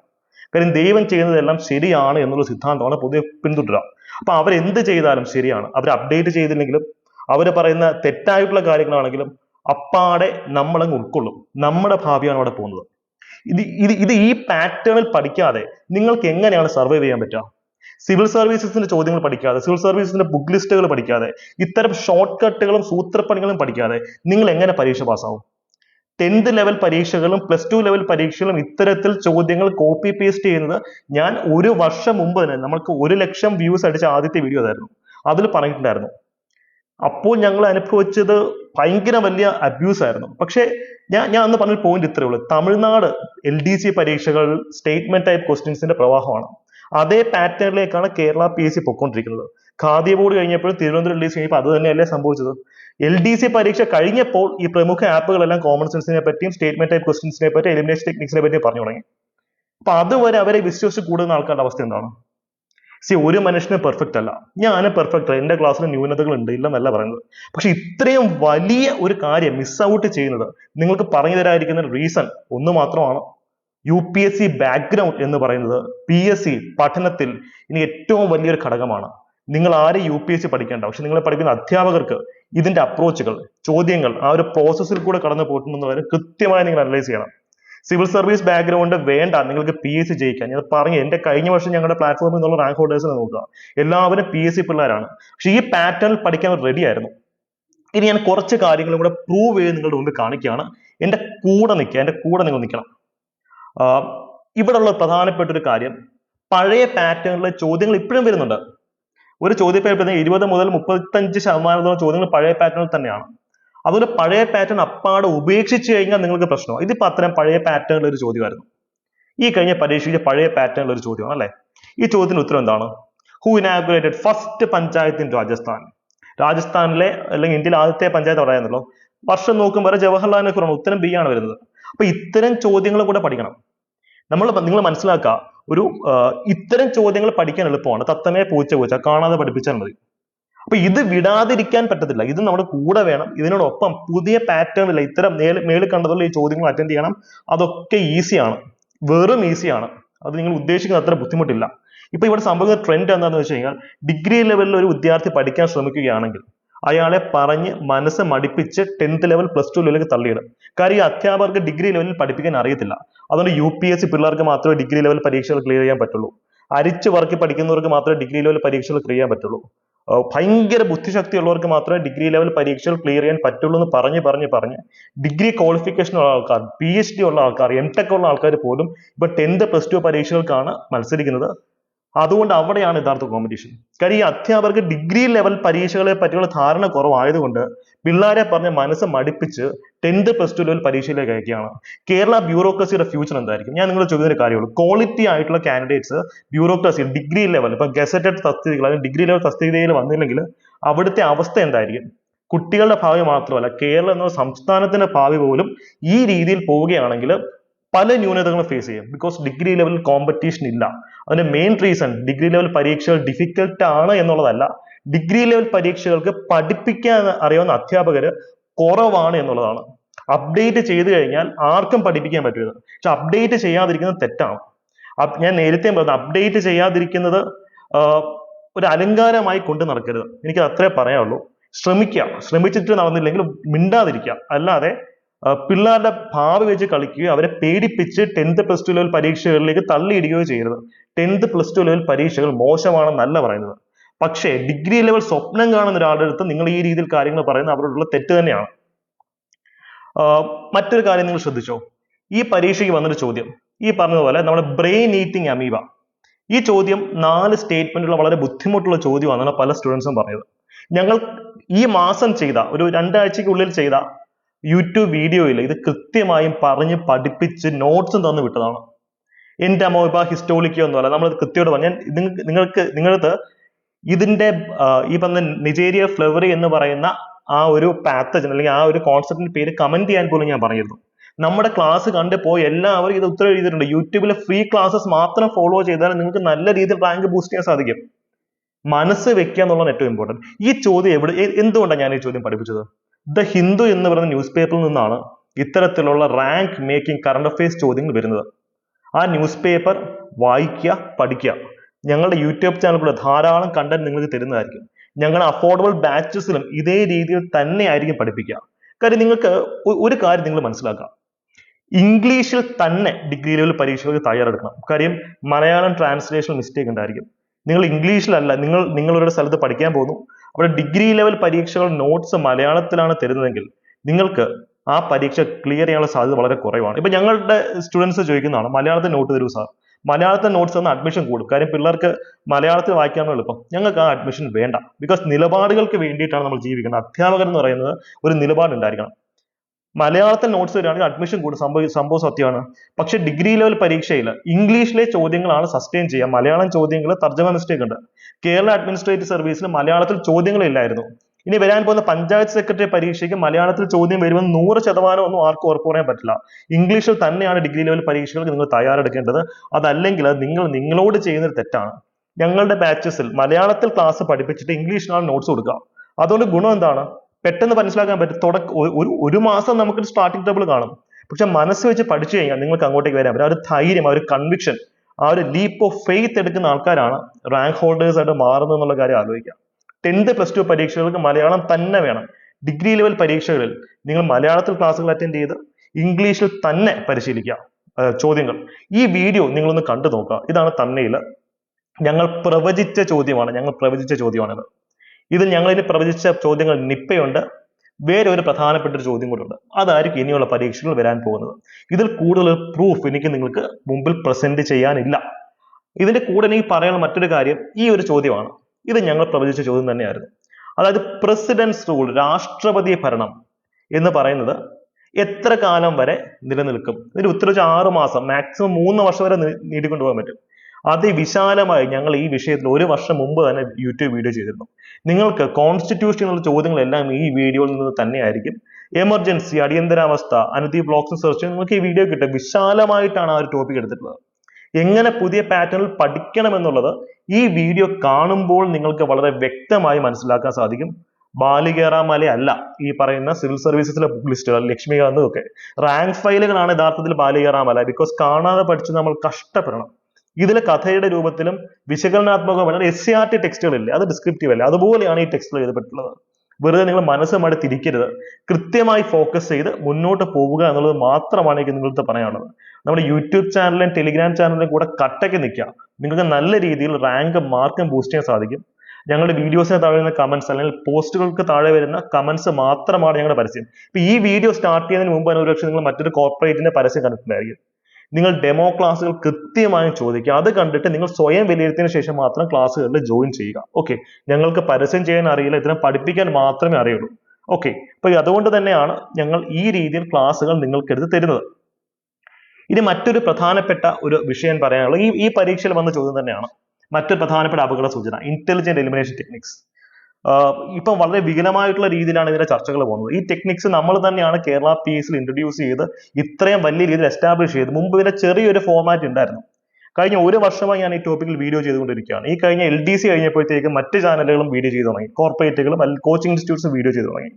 കാര്യം ദൈവം ചെയ്യുന്നതെല്ലാം ശരിയാണ് എന്നുള്ള സിദ്ധാന്തമാണ് പൊതുവെ പിന്തുടരുക. അപ്പൊ അവരെന്ത് ചെയ്താലും ശരിയാണ്. അവർ അപ്ഡേറ്റ് ചെയ്തില്ലെങ്കിലും അവർ പറയുന്ന തെറ്റായിട്ടുള്ള കാര്യങ്ങളാണെങ്കിലും അപ്പാടെ നമ്മളങ്ങ് ഉൾക്കൊള്ളും. നമ്മുടെ ഭാവിയാണ് അവിടെ പോകുന്നത്. ഇത് ഇത് ഇത് ഈ പാറ്റേണിൽ പഠിക്കാതെ നിങ്ങൾക്ക് എങ്ങനെയാണ് സർവൈവ് ചെയ്യാൻ പറ്റുക? സിവിൽ സർവീസസിന്റെ ചോദ്യങ്ങൾ പഠിക്കാതെ സിവിൽ സർവീസസിന്റെ ബുക്ക് ലിസ്റ്റുകൾ പഠിക്കാതെ ഇത്തരം ഷോർട്ട് കട്ടുകളും സൂത്രപ്പണികളും പഠിക്കാതെ നിങ്ങൾ എങ്ങനെ പരീക്ഷ പാസ്സാവും? ടെൻത്ത് ലെവൽ പരീക്ഷകളും പ്ലസ് ടു ലെവൽ പരീക്ഷകളും ഇത്തരത്തിൽ ചോദ്യങ്ങൾ കോപ്പി പേസ്റ്റ് ചെയ്യുന്നത് ഞാൻ ഒരു വർഷം മുമ്പ് തന്നെ നമ്മൾക്ക് ഒരു ലക്ഷം വ്യൂസ് അടിച്ച ആദ്യത്തെ വീഡിയോ അതായിരുന്നു. അതിൽ പറഞ്ഞിട്ടുണ്ടായിരുന്നു. അപ്പോൾ ഞങ്ങൾ അനുഭവിച്ചത് ഭയങ്കര വലിയ അബ്യൂസ് ആയിരുന്നു. പക്ഷേ ഞാൻ ഞാൻ അന്ന് പറഞ്ഞ പോയിന്റ് ഇത്രയേ ഉള്ളൂ. തമിഴ്നാട് എൽ ഡി സി പരീക്ഷകൾ സ്റ്റേറ്റ്മെന്റ് ടൈപ്പ് ക്വസ്റ്റ്യൻസിന്റെ പ്രവാഹമാണ്. അതേ പാറ്റേണിലേക്കാണ് കേരള പി എസ് സി പൊയ്ക്കൊണ്ടിരിക്കുന്നത്. ഖാദി ബോർഡ് കഴിഞ്ഞപ്പോഴും തിരുവനന്തപുരം എൽ ഡി സി കഴിഞ്ഞപ്പോൾ അത് തന്നെയല്ലേ സംഭവിച്ചത്? എൽ ഡി സി പരീക്ഷ കഴിഞ്ഞപ്പോൾ ഈ പ്രമുഖ ആപ്പുകളെല്ലാം കോമൺ സെൻസിനെ പറ്റിയും സ്റ്റേറ്റ്മെന്റ് ടൈപ്പ് ക്വസ്റ്റ്യൻസിനെ പറ്റി എലിമിനേഷൻ ടെക്നിക്സിനെ പറ്റിയും പറഞ്ഞു തുടങ്ങി. അപ്പൊ അതുവരെ അവരെ വിശ്വസിച്ച് കൂടുന്ന ആൾക്കാരുടെ അവസ്ഥ എന്താണ്? സി ഒരു മനുഷ്യന് പെർഫെക്റ്റ് അല്ല. ഞാൻ പെർഫെക്റ്റ് എന്റെ ക്ലാസ്സിൽ ന്യൂനതകൾ ഉണ്ട് ഇല്ലെന്നല്ല പറയുന്നത്. പക്ഷെ ഇത്രയും വലിയ ഒരു കാര്യം മിസ് ഔട്ട് ചെയ്യുന്നത് നിങ്ങൾക്ക് പറഞ്ഞു തരാതിരിക്കുന്ന റീസൺ ഒന്ന് മാത്രമാണ്. U P S C background എന്ന് പറയുന്നത് പി എസ് സി പഠനത്തിൽ ഇനി ഏറ്റവും വലിയൊരു ഘടകമാണ്. നിങ്ങൾ ആരും യു പി എസ് സി പഠിക്കേണ്ട? പക്ഷെ നിങ്ങളെ പഠിക്കുന്ന അധ്യാപകർക്ക് ഇതിന്റെ അപ്രോച്ചുകൾ ചോദ്യങ്ങൾ ആ ഒരു പ്രോസസ്സിൽ കൂടെ കടന്നു പോകുന്നവരെ കൃത്യമായി നിങ്ങൾ അനലൈസ് ചെയ്യണം. സിവിൽ സർവീസ് ബാക്ക്ഗ്രൗണ്ട് വേണ്ട. നിങ്ങൾക്ക് പി എസ് സി ജയിക്കാൻ. ഞാൻ പറഞ്ഞു എന്റെ കഴിഞ്ഞ വർഷം ഞങ്ങളുടെ പ്ലാറ്റ്ഫോമിൽ നിന്നുള്ള റാങ്ക് ഹോൾഡേഴ്സിനെ നോക്കുക. എല്ലാവരും പി എസ് സി പിള്ളേരാണ്. പക്ഷെ ഈ പാറ്റേൺ പഠിക്കാൻ റെഡി ആയിരുന്നു. ഇനി ഞാൻ കുറച്ച് കാര്യങ്ങളും കൂടെ പ്രൂവ് ചെയ്ത് നിങ്ങളുടെ മുമ്പിൽ കാണിക്കുകയാണ്. എന്റെ കൂടെ നിൽക്കുക. എന്റെ കൂടെ നിങ്ങൾ നിൽക്കണം. ഇവിടെ ഉള്ള പ്രധാനപ്പെട്ട ഒരു കാര്യം. പഴയ പാറ്റേണിലെ ചോദ്യങ്ങൾ ഇപ്പോഴും വരുന്നുണ്ട്. ഒരു ചോദ്യപേപ്പർ ഇരുപത് മുതൽ മുപ്പത്തഞ്ച് ശതമാനത്തോളം ചോദ്യങ്ങൾ പഴയ പാറ്റേണിൽ തന്നെയാണ്. അതുപോലെ പഴയ പാറ്റേൺ അപ്പാടെ ഉപേക്ഷിച്ച് കഴിഞ്ഞാൽ നിങ്ങൾക്ക് പ്രശ്നമാണ് ഇതിപ്പോ അത്തരം പഴയ പാറ്റേണിൽ ഒരു ചോദ്യമായിരുന്നു. ഈ കഴിഞ്ഞ പരീക്ഷയിലെ പഴയ പാറ്റേണിൽ ഒരു ചോദ്യമാണ് അല്ലേ? ഈ ചോദ്യത്തിന് ഉത്തരം എന്താണ്? Who inaugurated first panchayat in Rajasthan? രാജസ്ഥാനിലെ അല്ലെങ്കിൽ ഇന്ത്യയിലെ ആദ്യത്തെ പഞ്ചായത്ത് പറയാന്നല്ലോ വർഷം നോക്കും വരെ ജവഹർലാൽ നെഹ്റുവാണ് ഉത്തരം ബി ആണ് വരുന്നത്. അപ്പൊ ഇത്തരം ചോദ്യങ്ങൾ കൂടെ പഠിക്കണം. നമ്മൾ നിങ്ങൾ മനസ്സിലാക്കുക ഒരു ഇത്തരം ചോദ്യങ്ങൾ പഠിക്കാൻ എളുപ്പമാണ്. തത്തമേ പൂച്ച പൂച്ച കാണാതെ പഠിപ്പിച്ചാൽ മതി. അപ്പൊ ഇത് വിടാതിരിക്കാൻ പറ്റത്തില്ല. ഇത് നമ്മുടെ കൂടെ വേണം. ഇതിനോടൊപ്പം പുതിയ പാറ്റേണില്ല ഇത്തരം മേളിൽ കണ്ടതുള്ള ഈ ചോദ്യങ്ങൾ അറ്റൻഡ് ചെയ്യണം. അതൊക്കെ ഈസിയാണ് വെറും ഈസിയാണ് അത് നിങ്ങൾ ഉദ്ദേശിക്കുന്ന അത്ര ബുദ്ധിമുട്ടില്ല. ഇപ്പൊ ഇവിടെ സംഭവിക്കുന്ന ട്രെൻഡ് എന്താണെന്ന് വെച്ച് കഴിഞ്ഞാൽ ഡിഗ്രി ലെവലിൽ ഒരു വിദ്യാർത്ഥി പഠിക്കാൻ ശ്രമിക്കുകയാണെങ്കിൽ അയാളെ പറഞ്ഞ് മനസ്സ് മടിപ്പിച്ച് ടെൻത്ത് ലെവൽ പ്ലസ് ടു ലെവലിലേക്ക് തള്ളിയിടും. കാര്യം ഈ അധ്യാപകർക്ക് ഡിഗ്രി ലെവലിൽ പഠിപ്പിക്കാൻ അറിയത്തില്ല. അതുകൊണ്ട് യു പി എസ് സി പിള്ളേർക്ക് മാത്രമേ ഡിഗ്രി ലെവൽ പരീക്ഷകൾ ക്ലിയർ ചെയ്യാൻ പറ്റുള്ളൂ. അരിച്ചു വർക്കി പഠിക്കുന്നവർക്ക് മാത്രമേ ഡിഗ്രി ലെവൽ പരീക്ഷകൾ ക്ലിയർ ചെയ്യാൻ പറ്റുള്ളൂ. ഭയങ്കര ബുദ്ധിശക്തിയുള്ളവർക്ക് മാത്രമേ ഡിഗ്രി ലെവൽ പരീക്ഷകൾ ക്ലിയർ ചെയ്യാൻ പറ്റുള്ളൂ എന്ന് പറഞ്ഞ് പറഞ്ഞ് പറഞ്ഞ് ഡിഗ്രി ക്വാളിഫിക്കേഷൻ ഉള്ള ആൾക്കാർ പി എച്ച് ഡി ഉള്ള ആൾക്കാർ എം ടെക് ഉള്ള ആൾക്കാർ പോലും ഇപ്പൊ ടെൻത്ത് പ്ലസ് ടു പരീക്ഷകൾക്കാണ് മത്സരിക്കുന്നത്. അതുകൊണ്ട് അവിടെയാണ് യഥാർത്ഥ കോമ്പറ്റീഷൻ കാര്യം ഈ അധ്യാപകർക്ക് ഡിഗ്രി ലെവൽ പരീക്ഷകളെ പറ്റിയുള്ള ധാരണ കുറവായതുകൊണ്ട് പിള്ളേരെ പറഞ്ഞ് മനസ്സ് മടിപ്പിച്ച് ടെൻത്ത് പ്ലസ് ടു ലെവൽ പരീക്ഷയിലേക്ക് അയക്കുകയാണ്. കേരള ബ്യൂറോക്രസിയുടെ ഫ്യൂച്ചർ എന്തായിരിക്കും? ഞാൻ നിങ്ങൾ ചോദിക്കുന്ന കാര്യമുള്ളൂ. ക്വാളിറ്റി ആയിട്ടുള്ള കാൻഡിഡേറ്റ്സ് ബ്യൂറോക്രസി ഡിഗ്രി ലെവൽ ഇപ്പൊ ഗസറ്റഡ് തസ്തികകൾ അല്ലെങ്കിൽ ഡിഗ്രി ലെവൽ തസ്തികയിൽ വന്നില്ലെങ്കിൽ അവിടുത്തെ അവസ്ഥ എന്തായിരിക്കും? കുട്ടികളുടെ ഭാവി മാത്രമല്ല കേരളം എന്ന സംസ്ഥാനത്തിന്റെ ഭാവി പോലും ഈ രീതിയിൽ പോവുകയാണെങ്കിൽ പല ന്യൂനതകളും ഫേസ് ചെയ്യും. ബിക്കോസ് ഡിഗ്രി ലെവൽ കോമ്പറ്റീഷൻ ഇല്ല. അതിന്റെ മെയിൻ റീസൺ ഡിഗ്രി ലെവൽ പരീക്ഷകൾ ഡിഫിക്കൽട്ട് ആണ് എന്നുള്ളതല്ല. ഡിഗ്രി ലെവൽ പരീക്ഷകൾക്ക് പഠിപ്പിക്കാൻ അറിയാവുന്ന അധ്യാപകർ കുറവാണ് എന്നുള്ളതാണ്. അപ്ഡേറ്റ് ചെയ്തു കഴിഞ്ഞാൽ ആർക്കും പഠിപ്പിക്കാൻ പറ്റരുത്. പക്ഷെ അപ്ഡേറ്റ് ചെയ്യാതിരിക്കുന്നത് തെറ്റാണ്. ഞാൻ നേരത്തെ പറഞ്ഞു അപ്ഡേറ്റ് ചെയ്യാതിരിക്കുന്നത് ഒരു അലങ്കാരമായി കൊണ്ട് നടക്കരുത്. എനിക്ക് അത്രേ പറയാനുള്ളൂ. ശ്രമിക്കുക. ശ്രമിച്ചിട്ട് നടന്നില്ലെങ്കിൽ മിണ്ടാതിരിക്കുക. അല്ലാതെ പിള്ളേരുടെ ഭാവി വെച്ച് കളിക്കുകയോ അവരെ പേടിപ്പിച്ച് ടെൻത്ത് പ്ലസ് ടു ലെവൽ പരീക്ഷകളിലേക്ക് തള്ളിയിടുകയോ ചെയ്യരുത് ടെൻത്ത് പ്ലസ് ടു ലെവൽ പരീക്ഷകൾ മോശമാണെന്നല്ല പറയുന്നത്. പക്ഷേ ഡിഗ്രി ലെവൽ സ്വപ്നം കാണുന്ന ഒരാളുടെ അടുത്ത് നിങ്ങൾ ഈ രീതിയിൽ കാര്യങ്ങൾ പറയുന്നത് അവരോടുള്ള തെറ്റ് തന്നെയാണ്. മറ്റൊരു കാര്യം നിങ്ങൾ ശ്രദ്ധിച്ചോ? ഈ പരീക്ഷയ്ക്ക് വന്നൊരു ചോദ്യം. ഈ പറഞ്ഞതുപോലെ നമ്മുടെ ബ്രെയിൻ ഈറ്റിംഗ് അമീബ ഈ ചോദ്യം നാല് സ്റ്റേറ്റ്മെന്റുള്ള വളരെ ബുദ്ധിമുട്ടുള്ള ചോദ്യമാണെന്നാണ് പല സ്റ്റുഡൻസും പറഞ്ഞത് ഞങ്ങൾ ഈ മാസം ചെയ്ത ഒരു രണ്ടാഴ്ചയ്ക്കുള്ളിൽ ചെയ്ത യൂട്യൂബ് വീഡിയോയിൽ ഇത് കൃത്യമായും പറഞ്ഞ് പഠിപ്പിച്ച് നോട്ട്സും തന്നു വിട്ടതാണ്. എന്റെ അമോബ ഹിസ്റ്റോളിക്കോ ഒന്നുമല്ല നമ്മൾ കൃത്യമായിട്ട് പറഞ്ഞു. നിങ്ങൾക്ക് നിങ്ങൾക്ക് നിങ്ങളടുത്ത് ഇതിന്റെ ഈ പറഞ്ഞ നിജേരിയ ഫ്ലവറി എന്ന് പറയുന്ന ആ ഒരു പാത്തജൻ അല്ലെങ്കിൽ ആ ഒരു കോൺസെപ്റ്റിന്റെ പേര് കമന്റ് ചെയ്യാൻ പോലും ഞാൻ പറഞ്ഞിരുന്നു. നമ്മുടെ ക്ലാസ് കണ്ടു പോയി എല്ലാവരും ഇത് ഉത്തരം എഴുതിയിട്ടുണ്ട്. യൂട്യൂബിലെ ഫ്രീ ക്ലാസ്സസ് മാത്രം ഫോളോ ചെയ്താൽ നിങ്ങൾക്ക് നല്ല രീതിയിൽ റാങ്ക് ബൂസ്റ്റ് ചെയ്യാൻ സാധിക്കും. മനസ്സ് വെക്കുക എന്നുള്ളതാണ് ഏറ്റവും ഇമ്പോർട്ടന്റ് ഈ ചോദ്യം എവിടെ എന്തുകൊണ്ടാണ് ഞാൻ ഈ ചോദ്യം പഠിപ്പിച്ചത്? ദ ഹിന്ദു എന്ന് പറയുന്ന ന്യൂസ് പേപ്പറിൽ നിന്നാണ് ഇത്തരത്തിലുള്ള റാങ്ക് മേക്കിംഗ് കറണ്ട് അഫയേഴ്സ് ചോദ്യങ്ങൾ വരുന്നത്. ആ ന്യൂസ് പേപ്പർ വായിക്കുക പഠിക്കുക. ഞങ്ങളുടെ യൂട്യൂബ് ചാനലിലൂടെ ധാരാളം കണ്ടന്റ് നിങ്ങൾക്ക് തരുന്നതായിരിക്കും. ഞങ്ങളുടെ അഫോർഡബിൾ ബാച്ചസിലും ഇതേ രീതിയിൽ തന്നെ ആയിരിക്കും പഠിപ്പിക്കുക. കാര്യം നിങ്ങൾക്ക് ഒരു കാര്യം നിങ്ങൾ മനസ്സിലാക്കുക ഇംഗ്ലീഷിൽ തന്നെ ഡിഗ്രി ലെവൽ പരീക്ഷകൾക്ക് തയ്യാറെടുക്കണം. കാര്യം മലയാളം ട്രാൻസ്ലേഷൻ മിസ്റ്റേക്ക് ഉണ്ടായിരിക്കും. നിങ്ങൾ ഇംഗ്ലീഷിലല്ല നിങ്ങൾ നിങ്ങളുടെ സ്ഥലത്ത് പഠിക്കാൻ പോകുന്നു. അവിടെ ഡിഗ്രി ലെവൽ പരീക്ഷകൾ നോട്ട്സ് മലയാളത്തിലാണ് തരുന്നതെങ്കിൽ നിങ്ങൾക്ക് ആ പരീക്ഷ ക്ലിയർ ചെയ്യാനുള്ള സാധ്യത വളരെ കുറവാണ്. ഇപ്പൊ ഞങ്ങളുടെ സ്റ്റുഡൻസ് ചോദിക്കുന്നതാണ് മലയാളത്തിൽ നോട്ട് തരൂ സാർ മലയാളത്തിൽ നോട്ട്സ് തന്ന അഡ്മിഷൻ കൂടും. കാര്യം പിള്ളേർക്ക് മലയാളത്തിൽ വായിക്കാനുള്ള എളുപ്പം. ഞങ്ങൾക്ക് ആ അഡ്മിഷൻ വേണ്ട. ബിക്കോസ് നിലപാടുകൾക്ക് വേണ്ടിയിട്ടാണ് നമ്മൾ ജീവിക്കുന്നത്. അധ്യാപകർ എന്ന് പറയുന്നത് ഒരു നിലപാടുണ്ടായിരിക്കണം. മലയാളത്തിൽ നോട്ട്സ് വരികയാണെങ്കിൽ അഡ്മിഷൻ കൂടും. സംഭവം സംഭവം സത്യമാണ്. പക്ഷെ ഡിഗ്രി ലെവൽ പരീക്ഷയിൽ ഇംഗ്ലീഷിലെ ചോദ്യങ്ങളാണ് സസ്റ്റെയിൻ ചെയ്യുക. മലയാളം ചോദ്യങ്ങൾ തർജമ മിസ്റ്റേക്ക് ഉണ്ട്. കേരള അഡ്മിനിസ്ട്രേറ്റീവ് സർവീസിൽ മലയാളത്തിൽ ചോദ്യങ്ങളില്ലായിരുന്നു ഇനി വരാൻ പോകുന്ന പഞ്ചായത്ത് സെക്രട്ടറി പരീക്ഷയ്ക്ക് മലയാളത്തിൽ ചോദ്യം വരുമെന്ന് നൂറ് ശതമാനം ഒന്നും ആർക്കും ഉറപ്പ് പറയാൻ പറ്റില്ല. ഇംഗ്ലീഷിൽ തന്നെയാണ് ഡിഗ്രി ലെവൽ പരീക്ഷകൾക്ക് നിങ്ങൾ തയ്യാറെടുക്കേണ്ടത്. അതല്ലെങ്കിൽ അത് നിങ്ങൾ നിങ്ങളോട് ചെയ്യുന്നൊരു തെറ്റാണ്. ഞങ്ങളുടെ ബാച്ചസിൽ മലയാളത്തിൽ ക്ലാസ് പഠിപ്പിച്ചിട്ട് ഇംഗ്ലീഷിനാണ് നോട്ട്സ് കൊടുക്കുക. അതുകൊണ്ട് ഗുണം എന്താണ്? പെട്ടെന്ന് മനസ്സിലാക്കാൻ പറ്റും. തുടക്ക ഒരു ഒരു മാസം നമുക്ക് സ്റ്റാർട്ടിംഗ് ടേബിൾ കാണും. പക്ഷെ മനസ്സ് വെച്ച് പഠിച്ചു കഴിഞ്ഞാൽ നിങ്ങൾക്ക് അങ്ങോട്ടേക്ക് വരാൻ പറ്റും. ആ ഒരു ധൈര്യം ആ ഒരു കൺവിക്ഷൻ ആ ഒരു ലീപ്പ് ഓഫ് ഫെയ്ത്ത് എടുക്കുന്ന ആൾക്കാരാണ് റാങ്ക് ഹോൾഡേഴ്സ് ആയിട്ട് മാറുന്നത് എന്നുള്ള കാര്യം ആലോചിക്കുക. ടെൻത്ത് പ്ലസ് ടു പരീക്ഷകൾക്ക് മലയാളം തന്നെ വേണം. ഡിഗ്രി ലെവൽ പരീക്ഷകളിൽ നിങ്ങൾ മലയാളത്തിൽ ക്ലാസ്സുകൾ അറ്റൻഡ് ചെയ്ത് ഇംഗ്ലീഷിൽ തന്നെ പരിശീലിക്കുക. ചോദ്യങ്ങൾ. ഈ വീഡിയോ നിങ്ങളൊന്ന് കണ്ടു നോക്കുക. ഇതാണ് തന്നയിൽ ഞങ്ങൾ പ്രവചിച്ച ചോദ്യമാണ്. ഞങ്ങൾ പ്രവചിച്ച ചോദ്യമാണിത്. ഇതിൽ ഞങ്ങൾ ഇനി പ്രവചിച്ച ചോദ്യങ്ങൾ നിപ്പയുണ്ട്. വേറെ ഒരു പ്രധാനപ്പെട്ട ഒരു ചോദ്യം കൂടെ ഉണ്ട് അതായിരിക്കും ഇനിയുള്ള പരീക്ഷകൾ വരാൻ പോകുന്നത്. ഇതിൽ കൂടുതൽ പ്രൂഫ് എനിക്ക് നിങ്ങൾക്ക് മുമ്പിൽ പ്രസന്റ് ചെയ്യാനില്ല. ഇതിന്റെ കൂടെ എനിക്ക് പറയാനുള്ള മറ്റൊരു കാര്യം ഈ ഒരു ചോദ്യമാണ്. ഇത് ഞങ്ങൾ പ്രവചിച്ച ചോദ്യം തന്നെയായിരുന്നു. അതായത് പ്രസിഡൻസ് റൂൾ രാഷ്ട്രപതി ഭരണം എന്ന് പറയുന്നത് എത്ര കാലം വരെ നിലനിൽക്കും? ഇതിന്റെ ഉത്തരം വെച്ചാൽ ആറ് മാസം മാക്സിമം മൂന്ന് വർഷം വരെ നീട്ടിക്കൊണ്ടുപോകാൻ പറ്റും. അതിവിശാലമായി ഞങ്ങൾ ഈ വിഷയത്തിൽ ഒരു വർഷം മുമ്പ് തന്നെ യൂട്യൂബ് വീഡിയോ ചെയ്തിരുന്നു. നിങ്ങൾക്ക് കോൺസ്റ്റിറ്റ്യൂഷനുള്ള ചോദ്യങ്ങളെല്ലാം ഈ വീഡിയോയിൽ നിന്ന് തന്നെയായിരിക്കും. എമർജൻസി അടിയന്തരാവസ്ഥ അനുദി ബ്ലോക്സ് സെർച്ച് നിങ്ങൾക്ക് ഈ വീഡിയോ കിട്ടും. വിശാലമായിട്ടാണ് ആ ഒരു ടോപ്പിക് എടുത്തിട്ടുള്ളത്. എങ്ങനെ പുതിയ പാറ്റേണിൽ പഠിക്കണം എന്നുള്ളത് ഈ വീഡിയോ കാണുമ്പോൾ നിങ്ങൾക്ക് വളരെ വ്യക്തമായി മനസ്സിലാക്കാൻ സാധിക്കും. ബാലികേറാമല അല്ല ഈ പറയുന്ന സിവിൽ സർവീസസിലെ ലിസ്റ്റുകൾ ലക്ഷ്മികാന്തും ഒക്കെ. റാങ്ക് ഫയലുകളാണ് യഥാർത്ഥത്തിൽ ബാലികേറാമല ബിക്കോസ് കാണാതെ പഠിച്ച് നമ്മൾ കഷ്ടപ്പെടണം. ഇതിലെ കഥയുടെ രൂപത്തിലും വിശകലനാത്മകമായ എസ് സി ആർ ടി ടെക്സ്റ്റുകളില്ലേ അത് ഡിസ്ക്രിപ്റ്റീവ് അല്ലേ അതുപോലെയാണ് ഈ ടെക്സ്റ്റുകൾ എഴുതപ്പെട്ടിട്ടുള്ളത്. വെറുതെ നിങ്ങൾ മനസ്സ് മടി തിരിക്കരുത്. കൃത്യമായി ഫോക്കസ് ചെയ്ത് മുന്നോട്ട് പോവുക എന്നുള്ളത് മാത്രമാണ് എനിക്ക് നിങ്ങളുടെ പറയാനുള്ളത്. നമ്മുടെ യൂട്യൂബ് ചാനലിലും ടെലിഗ്രാം ചാനലിലും കൂടെ കട്ടയ്ക്ക് നിൽക്കുക. നിങ്ങൾക്ക് നല്ല രീതിയിൽ റാങ്ക് മാർക്കും ബൂസ്റ്റ് ചെയ്യാൻ സാധിക്കും. ഞങ്ങളുടെ വീഡിയോസിന് താഴെ വരുന്ന കമന്റ്സ് അല്ലെങ്കിൽ പോസ്റ്റുകൾക്ക് താഴെ വരുന്ന കമന്റ്സ് മാത്രമാണ് ഞങ്ങളുടെ പരസ്യം. ഇപ്പൊ ഈ വീഡിയോ സ്റ്റാർട്ട് ചെയ്യുന്നതിന് മുമ്പ് തന്നെ ഒരുപക്ഷെ നിങ്ങൾ മറ്റൊരു കോർപ്പറേറ്റിന്റെ പരസ്യം കണ്ടിട്ടുണ്ടായിരിക്കും. നിങ്ങൾ ഡെമോ ക്ലാസ്സുകൾ കൃത്യമായി ചോദിക്കുക. അത് കണ്ടിട്ട് നിങ്ങൾ സ്വയം വിലയിരുത്തിയതിനു ശേഷം മാത്രം ക്ലാസ്സുകളിൽ ജോയിൻ ചെയ്യുക. ഓക്കെ ഞങ്ങൾക്ക് പരസ്യം ചെയ്യാൻ അറിയില്ല. ഇതിനെ പഠിപ്പിക്കാൻ മാത്രമേ അറിയുള്ളൂ. ഓക്കെ അപ്പൊ അതുകൊണ്ട് തന്നെയാണ് ഞങ്ങൾ ഈ രീതിയിൽ ക്ലാസ്സുകൾ നിങ്ങൾക്കെടുത്ത് തരുന്നത്. ഇനി മറ്റൊരു പ്രധാനപ്പെട്ട ഒരു വിഷയം പറയാനുള്ളത്. ഈ ഈ പരീക്ഷയിൽ വന്ന ചോദ്യം തന്നെയാണ്. മറ്റൊരു പ്രധാനപ്പെട്ട അപകട സൂചന. ഇന്റലിജന്റ് എലിമിനേഷൻ ടെക്നിക്സ് ഇപ്പം വളരെ വികലമായിട്ടുള്ള രീതിയിലാണ് ഇതിന്റെ ചർച്ചകൾ പോകുന്നത്. ഈ ടെക്നിക്സ് നമ്മൾ തന്നെയാണ് കേരള പി എസിൽ ഇൻട്രൊഡ്യൂസ് ചെയ്ത് ഇത്രയും വലിയ രീതിയിൽ എസ്റ്റാബ്ലിഷ് ചെയ്ത് മുമ്പ് ഇതിന്റെ ചെറിയൊരു ഫോർമാറ്റ് ഉണ്ടായിരുന്നു. കഴിഞ്ഞ ഒരു വർഷമായി ഞാൻ ഈ ടോപ്പിക്കിൽ വീഡിയോ ചെയ്തുകൊണ്ടിരിക്കുകയാണ്. ഈ കഴിഞ്ഞ എൽ ഡി സി കഴിഞ്ഞപ്പോഴത്തേക്കും മറ്റ് ചാനലുകളും വീഡിയോ ചെയ്തു തുടങ്ങി. കോർപ്പറേറ്റുകളും കോച്ചിങ് ഇൻസ്റ്റിറ്റ്യൂട്ട്സും വീഡിയോ ചെയ്തു തുടങ്ങി.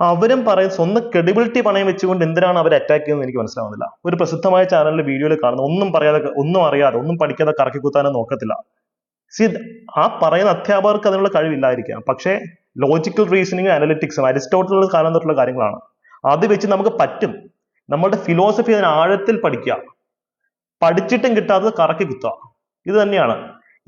അവരും പറയും സ്വന്തം ക്രെഡിബിലിറ്റി പണയം വെച്ചുകൊണ്ട് എന്തിനാണ് അവർ അറ്റാക്ക് ചെയ്യുന്നത് എനിക്ക് മനസ്സിലാവുന്നില്ല. ഒരു പ്രസിദ്ധമായ ചാനലിലെ വീഡിയോയിൽ കാണുന്ന ഒന്നും പറയാതെ ഒന്നും അറിയാതെ ഒന്നും പഠിക്കാതെ കറക്കി കുത്താനോ നോക്കത്തില്ല സി ആ പറയുന്ന അധ്യാപകർക്ക് അതിനുള്ള കഴിവില്ലായിരിക്കാം. പക്ഷേ ലോജിക്കൽ റീസണിങ് അനലിറ്റിക്സും അരിസ്റ്റോട്ടലിന്റെ കാലം തൊട്ടുള്ള കാര്യങ്ങളാണ്. അത് വെച്ച് നമുക്ക് പറ്റും. നമ്മളുടെ ഫിലോസഫി അതിന് ആഴത്തിൽ പഠിക്കുക. പഠിച്ചിട്ടും കിട്ടാത്തത് കറക്കി കുത്തുക. ഇത് തന്നെയാണ്.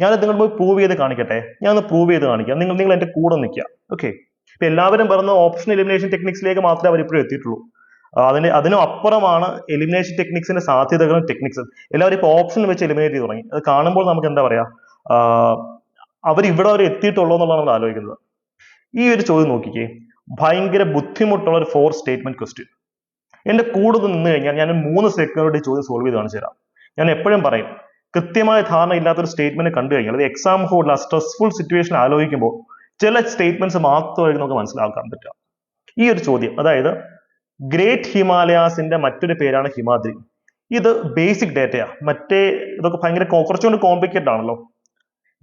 ഞാൻ നിങ്ങൾ പോയി പ്രൂവ് ചെയ്ത് കാണിക്കട്ടെ? ഞാൻ ഒന്ന് പ്രൂവ് ചെയ്ത് കാണിക്കാം. നിങ്ങൾ നിങ്ങൾ എന്റെ കൂടെ നിൽക്കുക. ഓക്കെ ഇപ്പൊ എല്ലാവരും പറഞ്ഞ ഓപ്ഷൻ എലിമിനേഷൻ ടെക്നിക്സിലേക്ക് മാത്രമേ അവർ ഇപ്പോഴും എത്തിയിട്ടുള്ളൂ. അതിന് അതിനും അപ്പുറമാണ് എലിമിനേഷൻ ടെക്നിക്സിന്റെ സാധ്യതകളും ടെക്നിക്സും എല്ലാവരും ഇപ്പോൾ ഓപ്ഷൻ വെച്ച് എലിമിനേറ്റ് ചെയ്ത് തുടങ്ങി. അത് കാണുമ്പോൾ നമുക്ക് എന്താ പറയാ? അവർ ഇവിടെ വരെ എത്തിയിട്ടുള്ളൂ എന്നുള്ളതാണ് നമ്മൾ ആലോചിക്കുന്നത്. ഈ ഒരു ചോദ്യം നോക്കിക്കേ. ഭയങ്കര ബുദ്ധിമുട്ടുള്ള ഒരു ഫോർ സ്റ്റേറ്റ്മെന്റ് ക്വസ്റ്റ്യൻ എന്റെ കൂടെ നിന്ന് കഴിഞ്ഞാൽ ഞാൻ മൂന്ന് ഈ ചോദ്യം സോൾവ് ചെയ്ത് കാണിച്ചു തരാം. ഞാൻ എപ്പോഴും പറയും കൃത്യമായ ധാരണ ഇല്ലാത്ത ഒരു സ്റ്റേറ്റ്മെന്റ് കണ്ടു കഴിഞ്ഞാൽ അത് എക്സാം ഹോളിൽ ആ സ്ട്രെസ്ഫുൾ സിറ്റുവേഷൻ ആലോചിക്കുമ്പോൾ ചില സ്റ്റേറ്റ്മെന്റ്സ് മാത്രമായിട്ട് നമുക്ക് മനസ്സിലാക്കാൻ പറ്റുക. ഈ ഒരു ചോദ്യം അതായത് ഗ്രേറ്റ് ഹിമാലയാസിന്റെ മറ്റൊരു പേരാണ് ഹിമാദ്രി. ഇത് ബേസിക് ഡേറ്റയാണ് മറ്റേ ഇതൊക്കെ ഭയങ്കര കുറച്ചുകൊണ്ട് കോംപ്ലിക്കേറ്റഡ് ആണല്ലോ.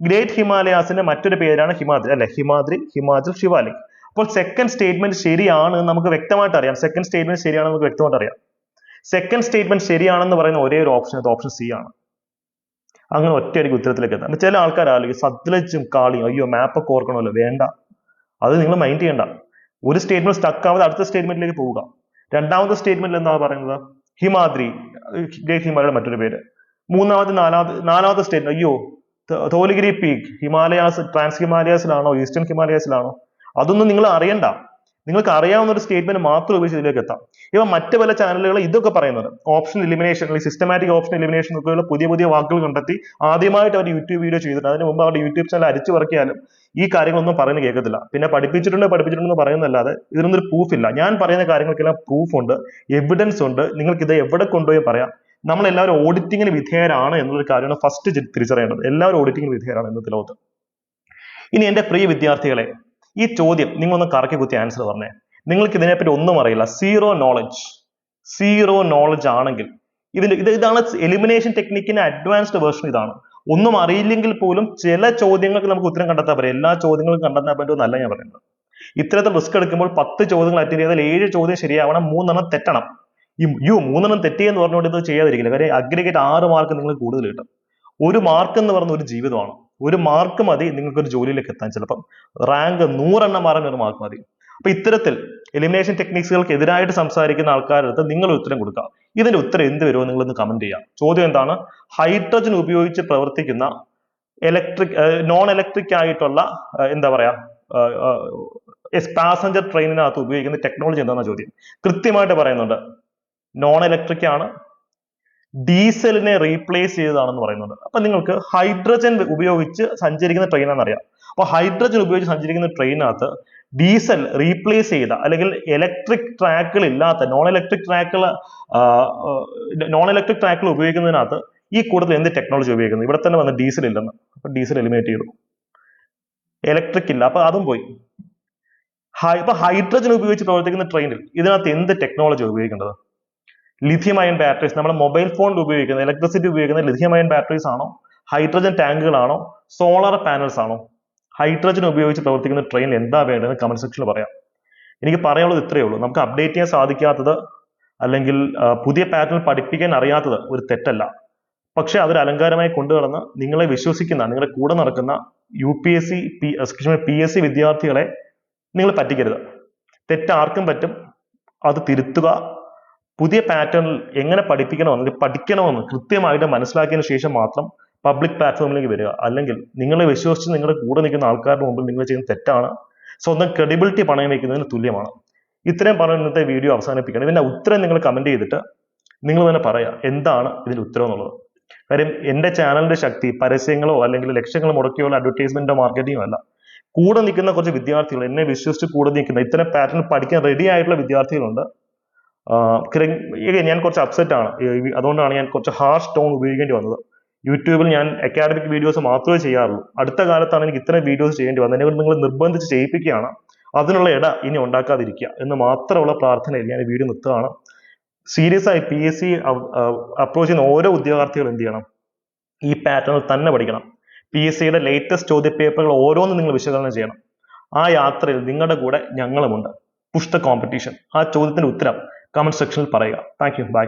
ഗ്രേറ്റ് ഹിമാലയാസിന്റെ മറ്റൊരു പേരാണ് ഹിമാദ്രി അല്ലെ? ഹിമാദ്രി ഹിമാചൽ ശിവാലിക് അപ്പോൾ സെക്കൻഡ് സ്റ്റേറ്റ്മെന്റ് ശരിയാണ് നമുക്ക് വ്യക്തമായിട്ട് അറിയാം. സെക്കൻഡ് സ്റ്റേറ്റ്മെന്റ് ശരിയാണെന്ന് നമുക്ക് വ്യക്തമായിട്ട് അറിയാം. സെക്കൻഡ് സ്റ്റേറ്റ്മെന്റ് ശരിയാണെന്ന് പറയുന്ന ഒരേ ഒരു ഓപ്ഷൻ അത് ഓപ്ഷൻ സി ആണ്. അങ്ങനെ ഒറ്റയടിക്ക് ഉത്തരത്തിലേക്ക് എത്താം. ചില ആൾക്കാർ ആലോചിക്കും സത്ലജും കാളിയും അയ്യോ മാപ്പ് ഒക്കെ ഓർക്കണമല്ലോ വേണ്ട. അത് നിങ്ങൾ മൈൻഡ് ചെയ്യണ്ട. ഒരു സ്റ്റേറ്റ്മെന്റ് സ്റ്റക്ക് ആവാതെ അടുത്ത സ്റ്റേറ്റ്മെന്റിലേക്ക് പോവുക. രണ്ടാമത്തെ സ്റ്റേറ്റ്മെന്റിൽ എന്താ പറയുന്നത്? ഹിമാദ്രി ഗ്രേറ്റ് ഹിമാലയുടെ മറ്റൊരു പേര്. മൂന്നാമത്തെ നാലാമത്തെ നാലാമത്തെ സ്റ്റേറ്റ്മെന്റ് അയ്യോ ധോലഗിരി പീക്ക്. ഹിമാലയാസ് ട്രാൻസ് ഹിമാലയാസിലാണോ ഈസ്റ്റേൺ ഹിമാലയാസിലാണോ? അതൊന്നും നിങ്ങൾ അറിയണ്ട. നിങ്ങൾക്ക് അറിയാവുന്ന ഒരു സ്റ്റേറ്റ്മെന്റ് മാത്രം ഉപയോഗിച്ച് ഇതിലേക്ക് എത്താം. ഇവ മറ്റ് പല ചാനലുകൾ ഇതൊക്കെ പറയുന്നത്. ഓപ്ഷൻ എലിമിനേഷൻ അല്ലെങ്കിൽ സിസ്റ്റമാറ്റിക് ഓപ്ഷൻ എലിമിനേഷൻ ഒക്കെയുള്ള പുതിയ പുതിയ വാക്കുകൾ കണ്ടെത്തി ആദ്യമായിട്ട് അവർ യൂട്യൂബ് വീഡിയോ ചെയ്തിട്ട് അതിന് മുമ്പ് അവരുടെ യൂട്യൂബ് ചാനൽ അരിച്ചു പറക്കിയാലും ഈ കാര്യങ്ങളൊന്നും പറയുന്നത് കേൾക്കത്തില്ല. പിന്നെ പഠിപ്പിച്ചിട്ടുണ്ട് പഠിപ്പിച്ചിട്ടുണ്ടെന്ന് പറയുന്നല്ലാതെ ഇതിനൊന്നും ഒരു പ്രൂഫ് ഇല്ല. ഞാൻ പറയുന്ന കാര്യങ്ങൾക്കെല്ലാം പ്രൂഫ് ഉണ്ട് എവിഡൻസ് ഉണ്ട്. നിങ്ങൾക്ക് ഇത് എവിടെ കൊണ്ടുപോയി പറയാം? നമ്മൾ എല്ലാവരും ഓഡിറ്റിങ്ങിന് വിധേയരാണ് എന്നൊരു കാര്യമാണ് ഫസ്റ്റ് തിരിച്ചറിയേണ്ടത്. എല്ലാവരും ഓഡിറ്റിങ്ങിന് വിധേയരാണ് ഇന്നത്തെ ലോകത്ത്. ഇനി എന്റെ പ്രിയ വിദ്യാർത്ഥികളെ ഈ ചോദ്യം നിങ്ങൾ ഒന്ന് കറക്കി കുത്തി ആൻസർ പറഞ്ഞേ. നിങ്ങൾക്ക് ഇതിനെപ്പറ്റി ഒന്നും അറിയില്ല. സീറോ നോളജ് സീറോ നോളജ് ആണെങ്കിൽ ഇതിന്റെ ഇത് ഇതാണ് എലിമിനേഷൻ ടെക്നിക്കിന്റെ അഡ്വാൻസ്ഡ് വേർഷൻ ഇതാണ്. ഒന്നും അറിയില്ലെങ്കിൽ പോലും ചില ചോദ്യങ്ങൾക്ക് നമുക്ക് ഉത്തരം കണ്ടെത്താൻ പറ്റും. എല്ലാ ചോദ്യങ്ങളും കണ്ടെത്താൻ പറ്റുമെന്നല്ല ഞാൻ പറയുന്നത്. ഇത്തരത്തിൽ റിസ്ക് എടുക്കുമ്പോൾ പത്ത് ചോദ്യങ്ങൾ അറ്റൻഡ് ചെയ്താൽ ഏഴ് ചോദ്യം ശരിയാവണം മൂന്നെണ്ണം തെറ്റണം. ഈ യു മൂന്നെണ്ണം തെറ്റിയെന്ന് പറഞ്ഞുകൊണ്ട് ഇത് ചെയ്യാതിരിക്കില്ല. കാര്യം അഗ്രിഗേറ്റ് ആറ് മാർക്ക് നിങ്ങൾ കൂടുതൽ കിട്ടും. ഒരു മാർക്ക് എന്ന് പറഞ്ഞ ഒരു ജീവിതമാണ്. ഒരു മാർക്ക് മതി നിങ്ങൾക്ക് ഒരു ജോലിയിലേക്ക് എത്താൻ. ചിലപ്പം റാങ്ക് നൂറെണ്ണം മാറാൻ ഒരു മാർക്ക് മതി. അപ്പൊ ഇത്തരത്തിൽ എലിമിനേഷൻ ടെക്നിക്സുകൾക്ക് എതിരായിട്ട് സംസാരിക്കുന്ന ആൾക്കാരുടെ അടുത്ത് നിങ്ങൾ ഉത്തരം കൊടുക്കുക. ഇതിന്റെ ഉത്തരം എന്ത് വരുമോ നിങ്ങൾ ഒന്ന് കമന്റ് ചെയ്യാം ചോദ്യം എന്താണ്? ഹൈഡ്രജൻ ഉപയോഗിച്ച് പ്രവർത്തിക്കുന്ന ഇലക്ട്രിക് നോൺ ഇലക്ട്രിക് ആയിട്ടുള്ള എന്താ പറയാ പാസഞ്ചർ ട്രെയിനിനകത്ത് ഉപയോഗിക്കുന്ന ടെക്നോളജി എന്താണെന്ന ചോദ്യം. കൃത്യമായിട്ട് പറയുന്നുണ്ട്. നോൺ ഇലക്ട്രിക് ആണ്. ഡീസലിനെ റീപ്ലേസ് ചെയ്തതാണെന്ന് പറയുന്നുണ്ട്. അപ്പൊ നിങ്ങൾക്ക് ഹൈഡ്രജൻ ഉപയോഗിച്ച് സഞ്ചരിക്കുന്ന ട്രെയിനാണെന്ന് അറിയാം. അപ്പൊ ഹൈഡ്രജൻ ഉപയോഗിച്ച് സഞ്ചരിക്കുന്ന ട്രെയിനകത്ത് ഡീസൽ റീപ്ലേസ് ചെയ്ത അല്ലെങ്കിൽ ഇലക്ട്രിക് ട്രാക്കുകൾ ഇല്ലാത്ത നോൺ ഇലക്ട്രിക് ട്രാക്കുകൾ നോൺ ഇലക്ട്രിക് ട്രാക്കുകൾ ഉപയോഗിക്കുന്നതിനകത്ത് ഈ കൂടുതൽ എന്ത് ടെക്നോളജി ഉപയോഗിക്കുന്നത് ഇവിടെ തന്നെ വന്ന് ഡീസൽ ഇല്ലെന്ന്. അപ്പൊ ഡീസൽ എലിമിനേറ്റ് ചെയ്തു. ഇലക്ട്രിക് ഇല്ല. അപ്പൊ അതും പോയി. ഹൈ ഇപ്പൊ ഹൈഡ്രജൻ ഉപയോഗിച്ച് പ്രവർത്തിക്കുന്ന ട്രെയിനിൽ ഇതിനകത്ത് എന്ത് ടെക്നോളജി ഉപയോഗിക്കേണ്ടത്? ലിഥിയം അയൺ ബാറ്ററീസ് നമ്മുടെ മൊബൈൽ ഫോണിൽ ഉപയോഗിക്കുന്ന ഇലക്ട്രിസിറ്റി ഉപയോഗിക്കുന്ന ലിഥിയം അയൺ ബാറ്ററീസ് ആണോ ഹൈഡ്രജൻ ടാങ്കുകളാണോ സോളാർ പാനൽസ് ആണോ? ഹൈഡ്രജൻ ഉപയോഗിച്ച് പ്രവർത്തിക്കുന്ന ട്രെയിൻ എന്താ വേണ്ടതെന്ന് കമന്റ് സെക്ഷനിൽ പറയാം. എനിക്ക് പറയാനുള്ളത് ഇത്രയേ ഉള്ളൂ. നമുക്ക് അപ്ഡേറ്റ് ചെയ്യാൻ സാധിക്കാത്തത് അല്ലെങ്കിൽ പുതിയ പാറ്റേൺ പഠിപ്പിക്കാൻ അറിയാത്തത് ഒരു തെറ്റല്ല. പക്ഷേ അതൊരു അലങ്കാരമായി കൊണ്ടുനടന്ന് നിങ്ങളെ വിശ്വസിക്കുന്ന നിങ്ങളുടെ കൂടെ നടക്കുന്ന U P S C P P S C വിദ്യാർത്ഥികളെ നിങ്ങൾ പറ്റിക്കരുത്. തെറ്റാർക്കും പറ്റും. അത് തിരുത്തുക. പുതിയ പാറ്റേണിൽ എങ്ങനെ പഠിപ്പിക്കണമെന്ന് പഠിക്കണമെന്ന് കൃത്യമായിട്ട് മനസ്സിലാക്കിയതിനു ശേഷം മാത്രം പബ്ലിക് പ്ലാറ്റ്ഫോമിലേക്ക് വരിക. അല്ലെങ്കിൽ നിങ്ങളെ വിശ്വസിച്ച് നിങ്ങളുടെ കൂടെ നിൽക്കുന്ന ആൾക്കാരുടെ മുമ്പിൽ നിങ്ങൾ ചെയ്യുന്ന തെറ്റാണ്. സ്വന്തം ക്രെഡിബിലിറ്റി പണയം വയ്ക്കുന്നതിന് തുല്യമാണ്. ഇത്രയും പറഞ്ഞ ഇന്നത്തെ വീഡിയോ അവസാനിപ്പിക്കണം ഇതിന്റെ ഉത്തരം നിങ്ങൾ കമന്റ് ചെയ്തിട്ട് നിങ്ങൾ തന്നെ പറയുക എന്താണ് ഇതിന്റെ ഉത്തരം എന്നുള്ളത്. കാര്യം എന്റെ ചാനലിന്റെ ശക്തി പരസ്യങ്ങളോ അല്ലെങ്കിൽ ലക്ഷ്യങ്ങൾ മുടക്കിയുള്ള അഡ്വർടൈസ്മെന്റോ മാർക്കറ്റിംഗോ അല്ല. കൂടെ നിൽക്കുന്ന കുറച്ച് വിദ്യാർത്ഥികൾ എന്നെ വിശ്വസിച്ച് കൂടെ നിൽക്കുന്ന ഇത്തരം പാറ്റേൺ പഠിക്കാൻ റെഡി ആയിട്ടുള്ള വിദ്യാർത്ഥികളുണ്ട്. ഞാൻ കുറച്ച് അപ്സെറ്റ് ആണ്. അതുകൊണ്ടാണ് ഞാൻ കുറച്ച് ഹാർഷ് ടോൺ ഉപയോഗിക്കേണ്ടി വന്നത്. യൂട്യൂബിൽ ഞാൻ അക്കാഡമിക് വീഡിയോസ് മാത്രമേ ചെയ്യാറുള്ളൂ. അടുത്ത കാലത്താണ് എനിക്ക് ഇത്തരം വീഡിയോസ് ചെയ്യേണ്ടി വന്നത്. എന്നെ നിങ്ങൾ നിർബന്ധിച്ച് ചെയ്യിപ്പിക്കുകയാണ്. അതിനുള്ള ഇട ഇനി ഉണ്ടാക്കാതിരിക്കുക എന്ന് മാത്രമുള്ള പ്രാർത്ഥനയിൽ ഞാൻ വീഡിയോ നിർത്തുകയാണ്. സീരിയസ് ആയി പി എസ് സി അപ്രോച്ച് ചെയ്യുന്ന ഓരോ ഉദ്യോഗാർത്ഥികളും എന്ത് ചെയ്യണം? ഈ പാറ്റേണിൽ തന്നെ പഠിക്കണം. പി എസ് സിയുടെ ലേറ്റസ്റ്റ് ചോദ്യപേപ്പറുകൾ ഓരോന്നും നിങ്ങൾ വിശകലനം ചെയ്യണം. ആ യാത്രയിൽ നിങ്ങളുടെ കൂടെ ഞങ്ങളുമുണ്ട്. പുഷ് ദ കോമ്പറ്റീഷൻ ആ ചോദ്യത്തിന്റെ ഉത്തരം കമന്റ് സെക്ഷനിൽ പറയുക. Thank you by